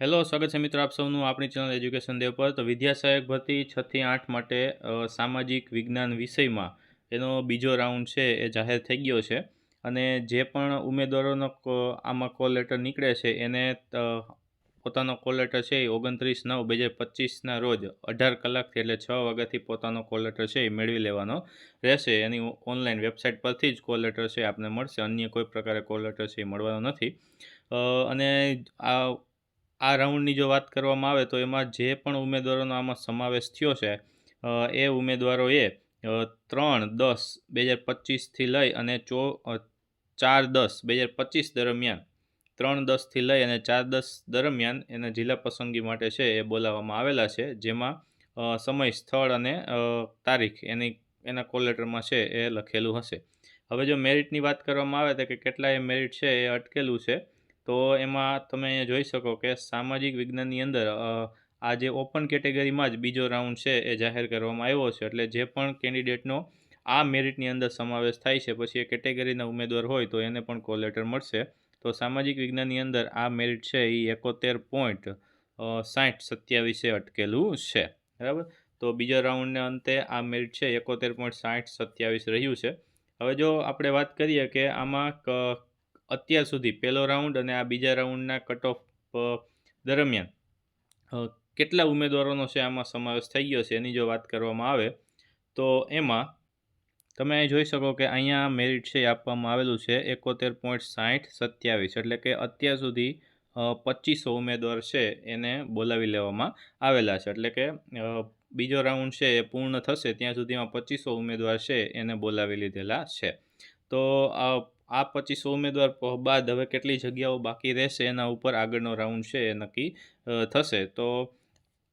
Hello, સ્વાગત છે મિત્રો આપ સૌનું આપણી ચેનલ એજ્યુકેશન દેવ પર. તો વિદ્યા સહાયક ભરતી છથી આઠ માટે સામાજિક વિજ્ઞાન વિષયમાં એનો બીજો રાઉન્ડ છે એ જાહેર થઈ ગયો છે. અને જે પણ ઉમેદવારોનો આમાં કોલ લેટર નીકળે છે એને પોતાનો કોલ લેટર છે એ ઓગણત્રીસ નવ બે હજાર પચીસના રોજ અઢાર કલાકથી એટલે છ વાગ્યાથી પોતાનો કોલ લેટર છે એ મેળવી લેવાનો રહેશે. એની ઓનલાઈન વેબસાઇટ પરથી જ કોલ લેટર છે આપને મળશે. અન્ય કોઈ પ્રકારે કોલ લેટર છે એ મળવાનો નથી. અને આ આ રાઉન્ડની જો વાત કરવામાં આવે તો એમાં જે પણ ઉમેદવારોનો આમાં સમાવેશ થયો છે એ ઉમેદવારોએ ત્રણ દસ બે હજાર પચીસથી લઈ અને ચો ચાર દસ બે હજાર પચીસ દરમિયાન, ત્રણ દસથી લઈ અને ચાર દસ દરમિયાન એના જિલ્લા પસંદગી માટે છે એ બોલાવવામાં આવેલા છે, જેમાં સમય, સ્થળ અને તારીખ એની, એના કોલેટરમાં છે એ લખેલું હશે. હવે જો મેરિટની વાત કરવામાં આવે તો કે કેટલાય મેરિટ છે એ અટકેલું છે તો એમાં તમે જોઈ શકો કે સામાજિક વિજ્ઞાનની અંદર આ જે ઓપન કેટેગરીમાં જ બીજો રાઉન્ડ છે એ જાહેર કરવામાં આવ્યો છે. એટલે જે પણ કેન્ડિડેટનો આ મેરિટની અંદર સમાવેશ થાય છે, પછી એ કેટેગરીના ઉમેદવાર હોય તો એને પણ કોલ લેટર મળશે. તો સામાજિક વિજ્ઞાનની અંદર આ મેરિટ છે એ એકોતેર પોઈન્ટ સાઠ સત્યાવીસે અટકેલું છે. બરાબર? તો બીજા રાઉન્ડને અંતે આ મેરિટ છે એકોતેર પોઈન્ટ સાઠ સત્યાવીસ રહ્યું છે. હવે જો આપણે વાત કરીએ કે આમાં અત્યાર સુધી પહેલો રાઉન્ડ અને આ બીજા રાઉન્ડના કટ ઓફ દરમિયાન કેટલા ઉમેદવારોનો છે આમાં સમાવેશ થઈ ગયો છે એની જો વાત કરવામાં આવે, તો એમાં તમે અહીં જોઈ શકો કે અહીંયા મેરિટ છે આપવામાં આવેલું છે એકોતેર પોઈન્ટ સાઠ સત્યાવીસ એટલે કે અત્યાર સુધી પચીસો ઉમેદવાર છે એને બોલાવી લેવામાં આવેલા છે એટલે કે બીજો રાઉન્ડ છે એ પૂર્ણ થશે ત્યાં સુધીમાં પચીસો ઉમેદવાર છે એને બોલાવી લીધેલા છે. તો આ પચીસો ઉમેદવાર બાદ હવે કેટલી જગ્યાઓ બાકી રહેશે એના ઉપર આગળનો રાઉન્ડ છે એ નક્કી થશે. તો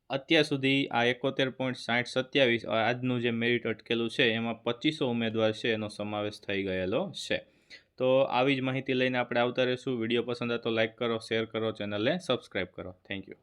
અત્યાર સુધી આ એકોતેર પોઈન્ટ સાઠ સત્યાવીસ આજનું જે મેરિટ અટકેલું છે, એમાં પચીસો ઉમેદવાર છે એનો સમાવેશ થઈ ગયેલો છે. તો આવી જ માહિતી લઈને આપણે આવતા રહીશું. વીડિયો પસંદ આવે તો લાઇક કરો શેર કરો ચેનલને સબસ્ક્રાઈબ કરો. Thank you